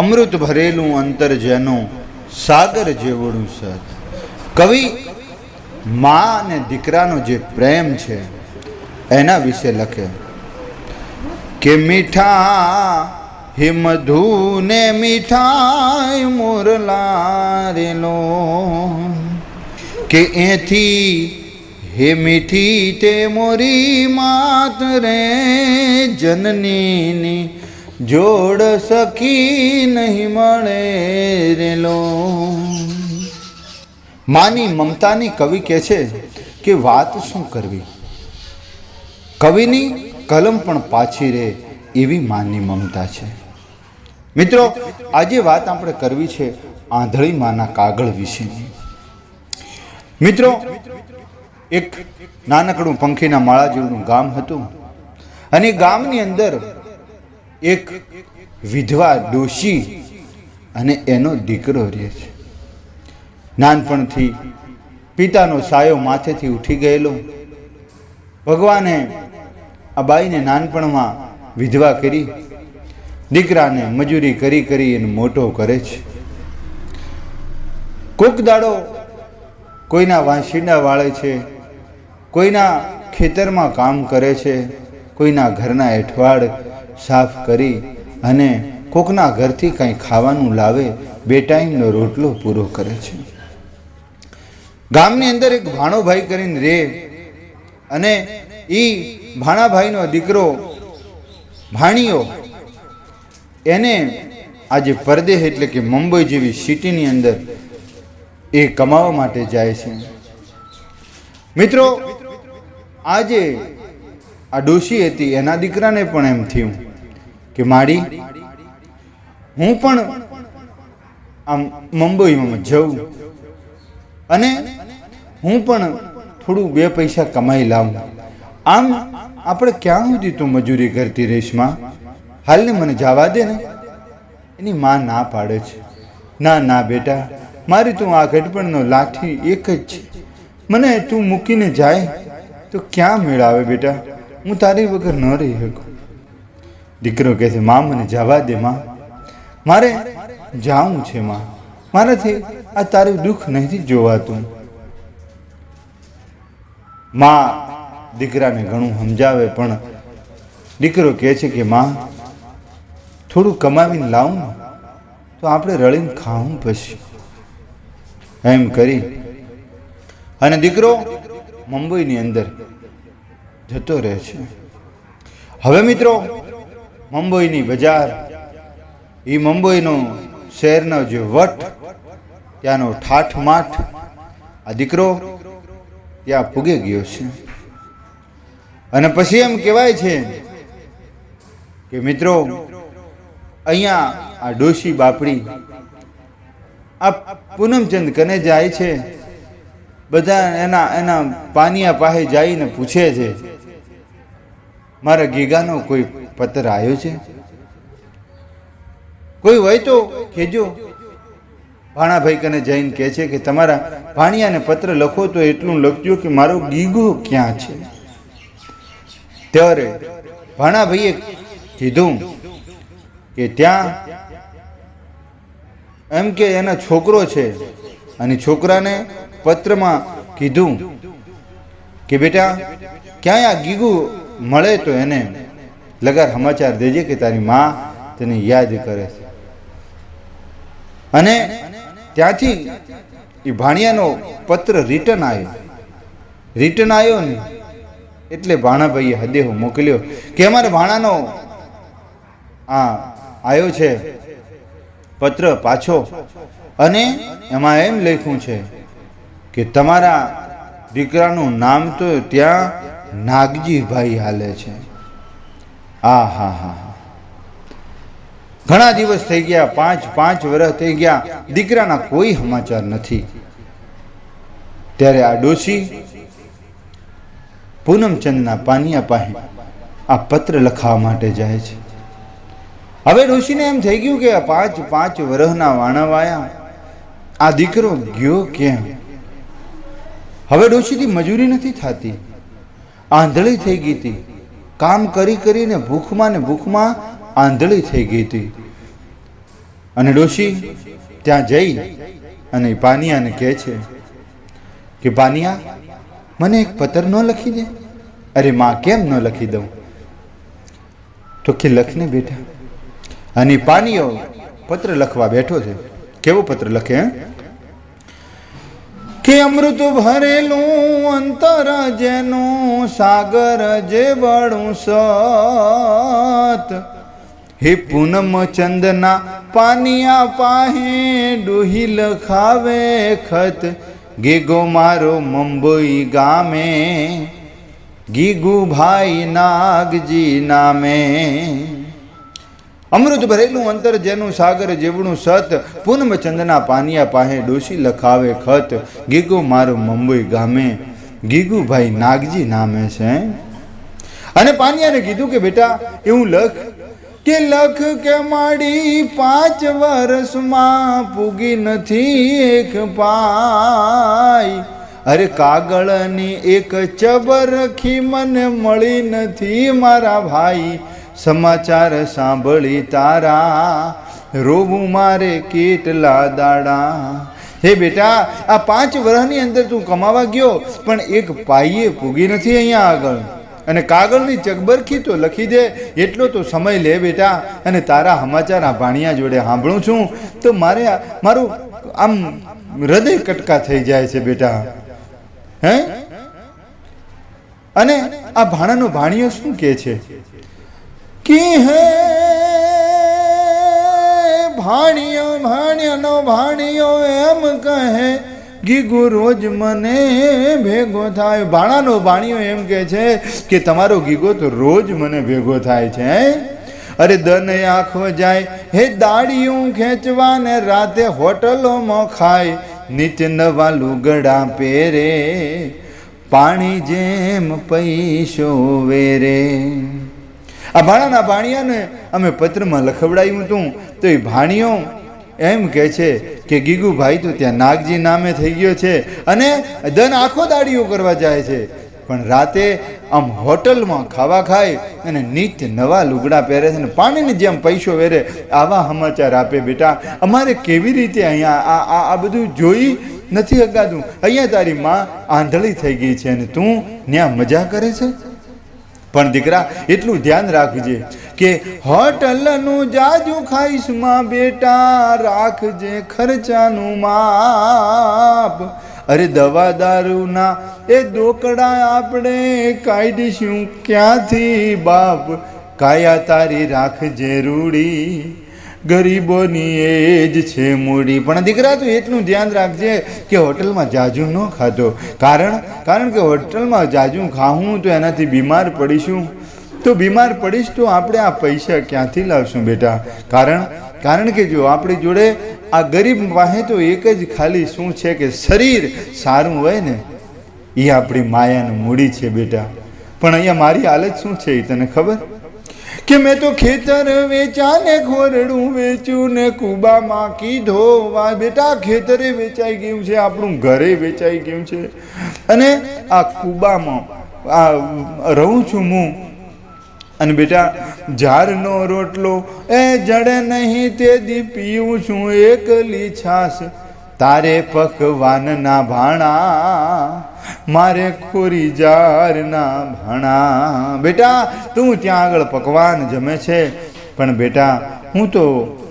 અમૃત ભરેલું અંતર જેનું સાગર જેવડું સત કવિ, મા અને દીકરાનો જે પ્રેમ છે, એના વિશે લખે. કે મીઠા હે મધુ ને મીઠાઈ મોરલા રેલો કે એથી હે મીઠી તે મોરી માત રે જનનીની જોડ સખી નહીં મળે રેલો. માની મમતાની કવિ કહે છે કે વાત શું કરવી? કવિની કલમ પણ પાછી રહે એવી માની મમતા છે. મિત્રો, આજે વાત આપણે કરવી છે આંધળી માના કાગળ વિશેની. મિત્રો, એક નાનકડું પંખીના માળા જેવું ગામ હતું અને ગામની અંદર એક વિધવા ડોશી અને એનો દીકરો રહે છે. નાનપણથી પિતાનો સાયો માથેથી ઉઠી ગયેલો. ભગવાને આ બાઈને નાનપણમાં વિધવા કરી. દીકરાને મજૂરી કરી કરી એને મોટો કરે છે. કોક દાડો કોઈના વાંસીડા વાળે છે, કોઈના ખેતરમાં કામ કરે છે, કોઈના ઘરના એઠવાડ સાફ કરી અને કોકના ઘરથી કંઈ ખાવાનું લાવે બે ટાઈમનો રોટલો પૂરો કરે છે. ગામની અંદર એક ભાણોભાઈ કરીને રે અને એ ભાણાભાઈનો દીકરો ભાણીયો એને આજે પરદેશ એટલે કે મુંબઈ જેવી સિટીની અંદર એ કમાવા માટે જાય છે. મિત્રો, આજે આ ડોશી હતી, એના દીકરાને પણ એમ થયું. કે મારી હું પણ આમ મુંબઈમાં જઉં અને હું પણ થોડું બે પૈસા કમાઈ લાવું. આમ આપણે ક્યાં સુધી તું મજૂરી કરતી રહીશ હાલને મને જવા દે ને. એની માં ના પાડે છે. ના ના બેટા, મારી તું આ ઘટપણનો લાઠી એક જ છે. મને તું મૂકીને જાય તો ક્યાં મેળ આવે બેટા? હું તારી વગર ન રહી શકું. દીકરો કહે છે મા મને જવા દે માં મારે જાવું છે માં મારાથી આ તારું દુઃખ નથી જોવાતું. માં, દીકરાને ઘણું સમજાવે, પણ દીકરો કહે છે કે માં થોડું કમાવીને લાવું ને, તો આપણે રળીને ખાવું પછી. એમ કરી અને દીકરો મુંબઈની અંદર જતો રહે છે. હવે મિત્રો મુંબઈની બજાર. એ મુંબઈનો શહેરનો જે વટ, ત્યાંનો ઠાઠમાઠ, આ દીકરો ત્યાં પૂગી ગયો છે. અને પછી એમ કહેવાય છે કે મિત્રો, અહીંયા આ ડોશી બાપડી, આ પૂનમચંદ કને જાય છે? બધા એના એના પાનિયા પાસે જઈને પૂછે છે મારા ગીગાનો કોઈ પત્ર આવ્યો છે? કોઈ હોય તો કહેજો. ભાણાભાઈ કને જઈને કહે છે કે તમારા ભાણિયાને પત્ર લખો તો એટલું લખજો કે મારો ગીગો ક્યાં છે? ત્યારે ભાણાભાઈએ કીધું કે ત્યાં એમ કે એનો છોકરો છે અને છોકરાને પત્રમાં કીધું કે બેટા, ક્યાંય આ ગીગુ મળે તો એને લગાર સમાચાર દેજે કે તારી માં તને યાદ કરે છે. અને ત્યાંથી એ ભાણિયાનો પત્ર રિટર્ન આવ્યો. રિટર્ન આવ્યો ને એટલે ભાણાભાઈએ હદેહો મોકલ્યો કે અમારે ભાણાનો આ આવ્યો છે પત્ર પાછો અને એમાં એમ લખ્યું છે કે તમારા દીકરાનું નામ તો ત્યાં નાગજીભાઈ હાલે છે. આ, હા હા હા. ઘણા દિવસ થઈ ગયા, પાંચ પાંચ વર્ષ થઈ ગયા, દીકરાના કોઈ સમાચાર નથી. ત્યારે આ ડોશી પૂનમચંદના પાનિયા પાસે આ પત્ર લખાવા માટે જાય છે. હવે ડોશીને એમ થઈ ગયું કે આ પાંચ પાંચ વર્ષના વાણાવાયા, આ દીકરો ગયો કેમ? હવે ડોશીથી મજૂરી નથી થતી. આંધળી થઈ ગઈ હતી. કામ કરી કરીને ભૂખમાં ને ભૂખમાં આંધળી થઈ ગઈ હતી. અને ડોશી ત્યાં જઈ અને પાનિયાને કહે છે કે, પાનિયા, મને એક પત્ર ન લખી દે. અરે, માં, કેમ ન લખી દઉં? તો કે, લખને બેટા. અને પાનીયો પત્ર લખવા બેઠો છે. કેવો પત્ર લખે? કે અમૃત ભરેલું અંતર જેનું સાગર જે વળું સત. હે પૂનમ ચંદના પાનિયા પાહે ડોહિલ ખાવે ખત. ગેગો મારો મુંબઈ ગામે. ગીગુભાઈ નાગજી નામે. અમૃત ભરેલું અંતર જેનું સાગર જેવડું સત, પૂનમ ચંદના પાનિયા પાહે ડોશી લખાવે ખત. ગીગુ મારું મુંબઈ ગામે ગીગુભાઈ નાગજી નામે છે. અને પાનિયાને કીધું કે બેટા, એવું લખ. કે લખ કે માડી પાંચ વર્ષમાં પૂગી નથી એક પાય અરે કાગળની એક ચબરખી મને મળી નથી મારા ભાઈ. સમાચાર સાંભળી તારા, રોવું મારે કેટલા દાડા હે બેટા, આ પાંચ વર્ષની અંદર તું કમાવા ગયો, પણ એક પાઈએ પૂગી નથી અહીંયા આગળ. અને કાગળની ચકબરખી તો લખી દે, એટલો તો સમય લે બેટા, અને તારા સમાચાર આ ભાણિયા જોડે સાંભળું છું, તો મારે મારું આમ હૃદય કટકા થઈ જાય છે બેટા. હે? અને આ ભાણાનો ભાણિયો શું કહે છે? કે હે? ભાણિયો, ભાણિયાનો ભાણિયો એમ કહે, ગીગુ રોજ મને ભેગો થાય. ભાણાનો ભાણિયો એમ કહે છે કે તમારો ગીગો તો રોજ મને ભેગો થાય છે. અરે દન આંખો જાય, હે દાડીયું ખેંચવા ને રાતે હોટલોમાં ખાય. નીચે નવા લુગડા પહેરે, પાણી જેમ પૈસો વેરે. આ ભાણાના ભાણિયાને અમે પત્રમાં લખવડાવ્યું હતું. તો એ ભાણિયો એમ કહે છે કે, ગીગુભાઈ, તો ત્યાં નાગજી નામે થઈ ગયો છે અને ધન આખો દાડીઓ કરવા જાય છે. પણ રાતે આમ હોટલમાં ખાવા ખાય અને નિત્ય નવા લુગડા પહેરે છે અને પાણીની જેમ પૈસો વેરે, આવા સમાચાર આપે બેટા. અમારે કેવી રીતે અહીંયા આ આ બધું જોઈ નથી હગાતું અહીંયા તારી માં આંધળી થઈ ગઈ છે અને તું ત્યાં મજા કરે છે? પણ દીકરા, એટલું ધ્યાન રાખજે કે હોટલનું જાજુ ખાઈશમાં બેટા, રાખજે ખર્ચાનું માપ. અરે દવા દારૂના એ દોકડા આપણે કાઢીશું ક્યાંથી બાપ? કાયા તારી રાખજે રૂડી. ગરીબોની એ જ છે મૂડી. પણ દીકરા, તું એટલું ધ્યાન રાખજે કે હોટલમાં જાજુ ન ખાતો કારણ કારણ કે હોટલમાં જાજુ ખાવું તો એનાથી બીમાર પડીશું. તો બીમાર પડીશ તો આપણે આ પૈસા ક્યાંથી લાવશું બેટા? કારણ કારણ કે જો આપણી જોડે આ ગરીબ પાસે તો એક જ ખાલી શું છે કે શરીર સારું હોય ને એ આપણી માયાનું મૂડી છે બેટા. પણ અહીંયા મારી હાલત શું છે એ તને ખબર? કે મેં તો ખેતર વેચા ને ખોરડું વેચ્યું ને કુબામાં કીધો વા બેટા, ખેતરે વેચાઈ ગયું છે, આપણું ઘરે વેચાઈ ગયું છે. અને આ કુબામાં, આ રહું છું હું. અને બેટા, ઝાડનો રોટલો, એ જડે નહીં તે દી પીવું છું, એકલી છાસ તારે પકવાનના ભાણા મારે ખોરી જારના ભાણા. બેટા, તું ત્યાં આગળ પકવાન જમે છે. પણ બેટા, હું તો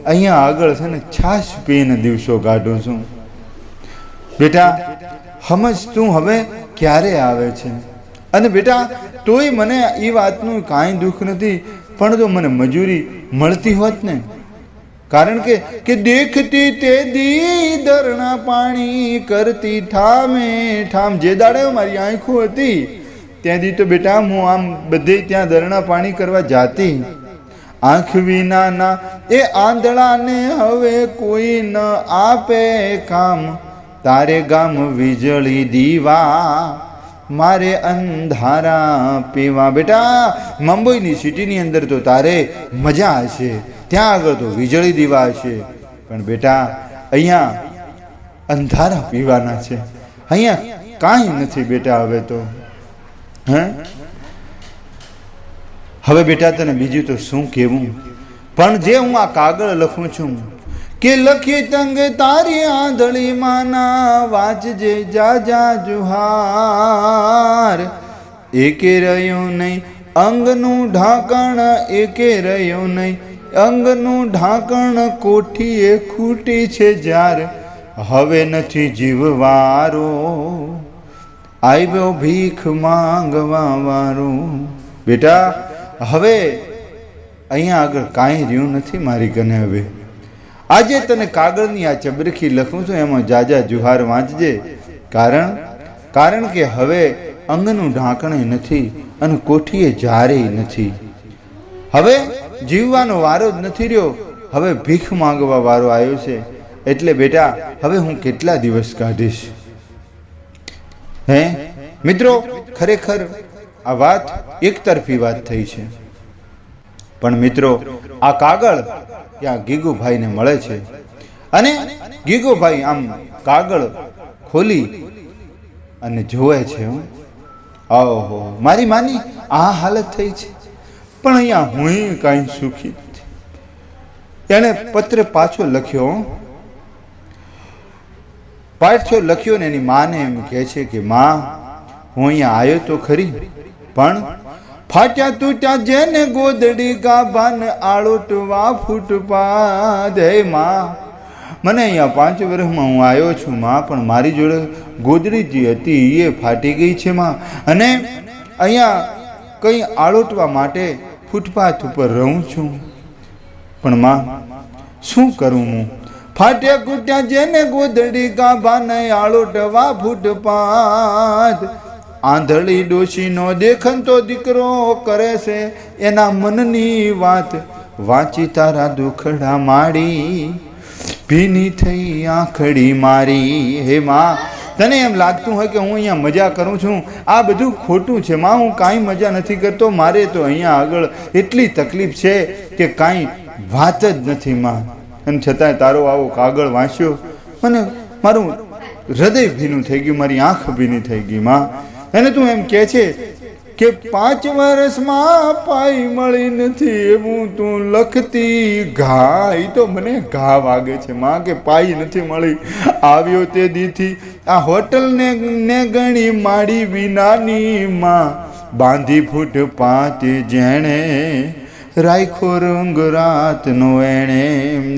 અહીંયા આગળ છે ને છાશ પીને દિવસો કાઢું છું. બેટા સમજ તું હવે ક્યારે આવે છે? અને બેટા, તોય મને એ વાતનું કાંઈ દુઃખ નથી, પણ જો મને મજૂરી મળતી હોત ને કારણ કે કે દેખતી તે દી પાણી કરતી ઠામે ઠામ. જે દાડે મારી આંખો હતી ત્યાંથી તો બેટા હું આમ બધે ત્યાં ધરણા પાણી કરવા જાતી. આંખ વિનાના એ આંધળાને હવે કોઈ ન આપે કામ. તારે ગામ વીજળી દીવા, મારે અંધારા પીવા. બેટા, મુંબઈની સિટીની અંદર તો તારે મજા હશે. ત્યાં આગળ તો વીજળી દીવા છે. પણ બેટા, અહીંયા અંધારા પીવાના છે. અહીંયા કાંઈ નથી બેટા હવે તો. હે? હવે બેટા તને બીજું તો શું કહેવું? પણ જે હું આ કાગળ લખું છું, કે લખી તંગ તારી આંધળી માના વાંચજે જા જુહાર. એકે રહ્યો નહીં, અંગનું ઢાંકણ એકે રહ્યો નહીં અંગનું ઢાંકણ કોઠીએ ખૂટી છે જ્યારે હવે નથી જીવવારો. આવ્યો ભીખ માંગવા વારો. બેટા, હવે અહીંયા આગળ કાંઈ રહ્યું નથી મારી કને હવે. આજે તને કાગળની આ ચબરખી લખું છું, એમાં જાજા જુહાર વાંચજે. કારણ કારણ કે હવે અંગનું ઢાંકણે નથી અને કોઠીએ જારે નથી. હવે જીવવાનો વારો જ નથી રહ્યો. હવે ભીખ માંગવા વારો આવ્યો છે. એટલે બેટા, હવે હું કેટલા દિવસ કાઢીશ? હે? મિત્રો, ખરેખર આ વાત એકતરફી વાત થઈ છે. પણ મિત્રો, આ કાગળ ત્યાં ગીગુભાઈને મળે છે. અને ગીગુભાઈ આમ કાગળ ખોલી અને જોવે છે. ઓહો, મારી માની આ હાલત થઈ છે. પણ અહીંયા હું કાંઈ સુખી નથી. એણે પત્ર પાછો લખ્યો. પાછો લખ્યો ને એની માને એમ કહે છે કે, માં, હું અહીંયા આવ્યો તો ખરી, પણ ફાટ્યા તૂટ્યા જેને ગોદડી ગાભાન આળોટવા ફૂટપાદ હે માં, મને અહીંયા પાંચ વર્ષમાં હું આવ્યો છું, માં, પણ મારી જોડે ગોદડી જે હતી એ ફાટી ગઈ છે, માં. અને અહીંયા કંઈ આળોટવા માટે ફૂટપાથ ઉપર રહું છું. પણ માં, શું કરું હું? ફાટે કૂટ્યા જેને ગોદડી ગાભાને આળોટવા ફૂટપાથ. આંધળી ડોશીનો દેખનતો દીકરો કરે છે એના મનની વાત. વાંચી તારા દુખડા માડી. ભીની થઈ આંખડી મારી. હે માં તને એમ લાગતું હોય કે હું અહીંયા મજા કરું છું? આ બધું ખોટું છે. માં, હું કાંઈ મજા નથી કરતો. મારે તો અહીંયા આગળ એટલી તકલીફ છે કે કાંઈ વાત જ નથી, માં. અને છતાંય તારો આવો કાગળ વાંચ્યો મને મારું હૃદય ભીનું થઈ ગયું, મારી આંખ ભીની થઈ ગઈ, માં. અને તું એમ કહે છે કે પાંચ વર્ષમાં પાઈ મળી નથી એવું તું લખતી. ઘા એ તો મને ઘા વાગે છે, માં કે પાઈ નથી મળી. આવ્યો તે દીથી. આ હોટલને ને ગણી માડી વિનાની માં. બાંધી ફૂટ પાંચ જેણે રાખ્યો રંગ રાતનો એણે.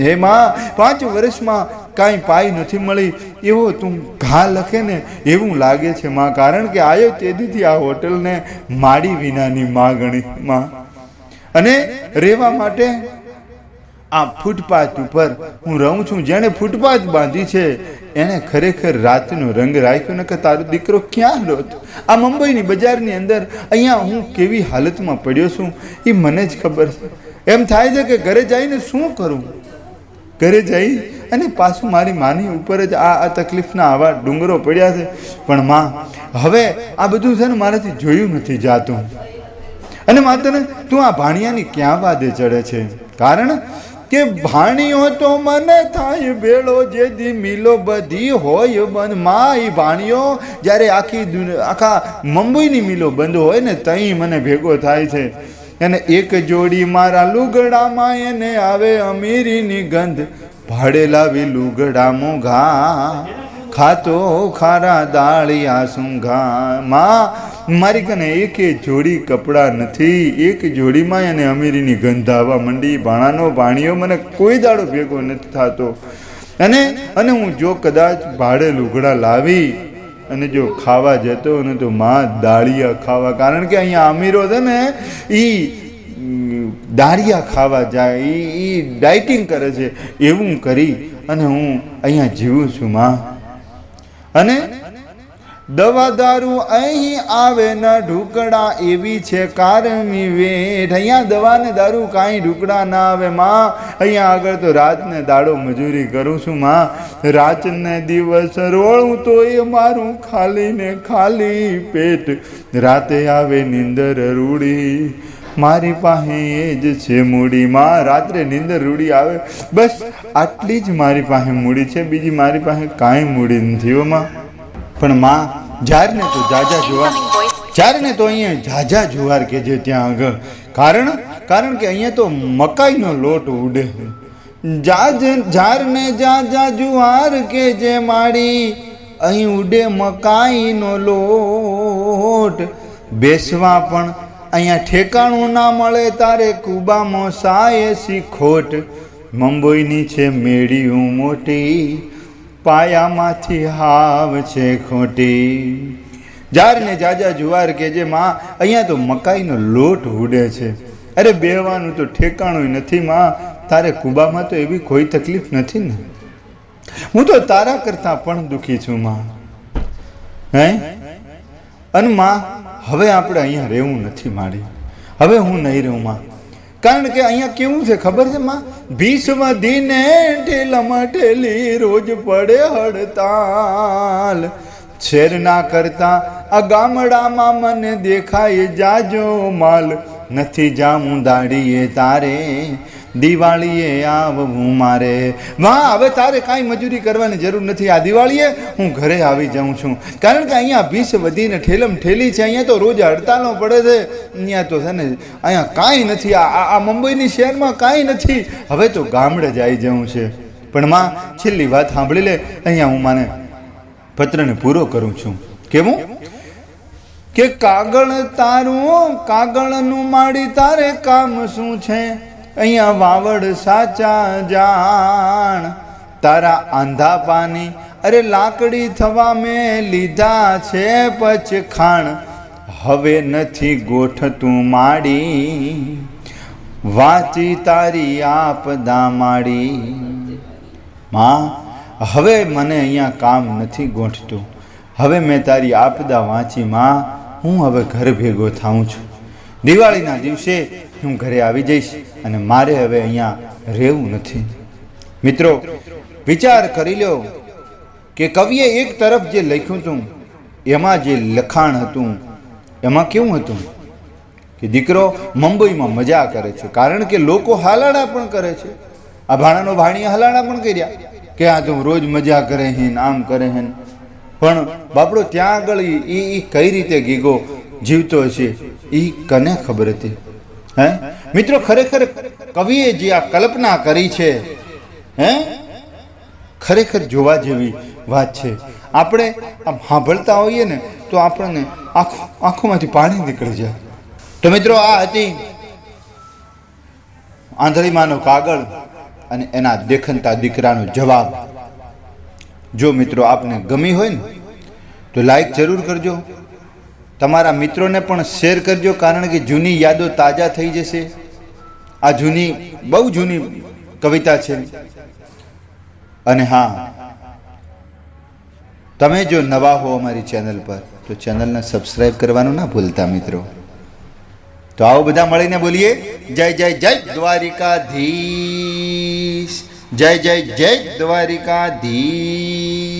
હે માં, પાંચ વર્ષમાં કાંઈ પાઈ નથી મળી. એવો તું ઘા લખે ને એવું લાગે છે માં. કારણ કે આવ્યો તેથી આ હોટલને માડી વિનાની માં માં. અને રહેવા માટે આ ફૂટપાથ ઉપર હું રહું છું. જેણે ફૂટપાથ બાંધી છે, એણે ખરેખર રાતનો રંગ રાખ્યો ને કે તારો દીકરો ક્યાં રહ્યો આ મુંબઈની બજારની અંદર અહીંયા હું કેવી હાલતમાં પડ્યો છું, એ મને જ ખબર છે. એમ થાય છે કે ઘરે જઈને શું કરું? ઘરે જઈ અને પાછું મારી માની ઉપર જ આ તકલીફના આવા ડુંગરો પડ્યા છે. પણ માં, હવે આ બધું છે ને મારાથી જોયું નથી જાતું. અને માત્ર તું આ ભાણિયાની ક્યાં વાદે ચડે છે? કારણ કે ભાણિયો તો મને થાય ભેળો દી મિલો બધી હોય બંધમાં એ ભાણિયો જ્યારે આખી આખા મુંબઈની મિલો બંધ હોય ને, તઈ મને ભેગો થાય છે. અને એક જોડી મારા લુગડામાં એને આવે અમીરીની ગંધ. ભાડે લાવી લુગડા મોઘા ખાતો ખારા દાળિયા સુંઘા માં મારી કને એક જોડી કપડાં નથી. એક જોડીમાં એને અમીરીની ગંધ આવવા માંડી. ભાણાનો ભાણીઓ મને કોઈ દાડો ભેગો નથી થતો. અને અને હું જો કદાચ ભાડે લુગડા લાવી અને જો ખાવા જતો ને તો માં દાળિયા ખાવા, કારણ કે અહીંયા અમીરો છે ને એ દાળિયા ખાવા જાય એ એ ડાયટિંગ કરે છે, એવું કરી અને હું અહીંયા જીવું છું, માં. અને દવા દારૂ અહીં આવે ન ઢુકડા એવી છે કારમી વેઠ. અહીંયા દવા ને દારૂ કાંઈ ઢુકડા ના આવે માં. અહીંયા આગળ તો રાતને દાડો મજૂરી કરું છું માં. રાતને દિવસ રોળું તો એ મારું ખાલી ને ખાલી પેટ. રાતે આવે નીંદર રૂડી. મારી પાસે એ જ છે મૂડી માં. રાત્રે નીંદર રૂડી આવે. બસ આટલી જ મારી પાસે મૂડી છે. બીજી મારી પાસે કાંઈ મૂડી નથી હો માં. પણ માં જારને તો જાજા જ્યારે જારને તો અહીંયા જાજા જુવાર કે જે ત્યાં આગળ. કારણ કારણ કે અહીંયા તો મકાઈનો લોટ ઉડે જાજ ઝારને જા જા જુવાર કે જે માડી અહીં ઉડે મકાઈનો લોટ. બેસવા પણ અહીંયા ઠેકાણું ના મળે તારે કુબામાં સાય શીખોટ મુંબઈની છે મેળીયું મોટી પાયામાંથી હાવ છે ખોટી. જારને જાજા જુવાર કે જે માં, અહીંયા તો મકાઈનો લોટ ઉડે છે. અરે બેવાનું તો ઠેકાણું નથી, માં. તારે કુબામાં તો એવી કોઈ તકલીફ નથી ને? હું તો તારા કરતાં પણ દુખી છું, માં. હે? અને, માં, હવે આપણે અહીંયા રહેવું નથી, મારી. હવે હું નહીં રહું, માં. કારણ કે અહીંયા કેવું છે ખબર છે માં? ભીષ્મ દિને ઠેલામાં ઠેલી રોજ પડે હડતાલ. છેર ના કરતા આ ગામડામાં મને દેખાય જાજો માલ. નથી જામું દાડીએ તારે દિવાળીએ આવવું મારે. માં, હવે તારે કાંઈ મજૂરી કરવાની જરૂર નથી. આ દિવાળીએ હું ઘરે આવી જાઉં છું. કારણ કે અહીંયા ભીસ વધીને ઠેલમ ઠેલી છે. અહીંયા તો રોજ હડતાલો પડે છે. અહીંયા તો છે ને, અહીંયા કાંઈ નથી. આ, આ- મુંબઈની શહેરમાં કાંઈ નથી. હવે તો ગામડે જ આવી જવું છે. પણ માં, છેલ્લી વાત સાંભળી લે. અહીંયા હું માને પત્રને પૂરો કરું છું. કેવું? કે કાગળ તારું, કાગળનું માડી તારે કામ શું છે? અહીંયા વાવડ સાચા જાણ. તારા આંધા પાની અરે લાકડી થવા મેં લીધા છે પચખાણ હવે નથી ગોઠતું માડી. વાંચી તારી આપદા માડી માં, હવે મને અહીંયા કામ નથી ગોઠતું. હવે મેં તારી આપદા વાંચી, માં. હું હવે ઘર ભેગો થાઉં છું. દિવાળીના દિવસે હું ઘરે આવી જઈશ અને મારે હવે અહીંયા રહેવું નથી. મિત્રો, વિચાર કરી લો કે કવિએ એક તરફ જે લખ્યું હતું, એમાં જે લખાણ હતું, એમાં કેવું હતું? કે દીકરો મુંબઈમાં મજા કરે છે. કારણ કે લોકો હાલાડા પણ કરે છે. આ ભાણાનો ભાણીએ હલાડા પણ કર્યા કે આ તો રોજ મજા કરે હે આમ કરે હે પણ બાપડો, ત્યાં આગળ એ કઈ રીતે ગીગો જીવતો હશે એ કને ખબર હતી? હે? મિત્રો, ખરેખર કવિએ જે આ કલ્પના કરી છે, હે? ખરેખર જોવા જેવી વાત છે. આપણે આમ સાંભળતા હોઈએ ને, તો આપણને આંખો આંખોમાંથી પાણી નીકળી જાય. તો મિત્રો, આ હતી આંધળીમાંનો કાગળ અને એના દેખનતા દીકરાનો જવાબ. જો મિત્રો આપને ગમી હોય ને, તો લાઈક જરૂર કરજો. તમારા મિત્રોને પણ શેર કરજો, કારણ કે જૂની યાદો તાજા થઈ જશે. આ જૂની, બહુ જૂની કવિતા છે. અને હા, તમે જો નવા હો અમારી ચેનલ પર, તો ચેનલને સબસ્ક્રાઈબ કરવાનું ના ભૂલતા મિત્રો. તો આવો બધા મળીને બોલીએ. જય જય જય દ્વારિકાધીશ. જય જય જય દ્વારિકાધીશ.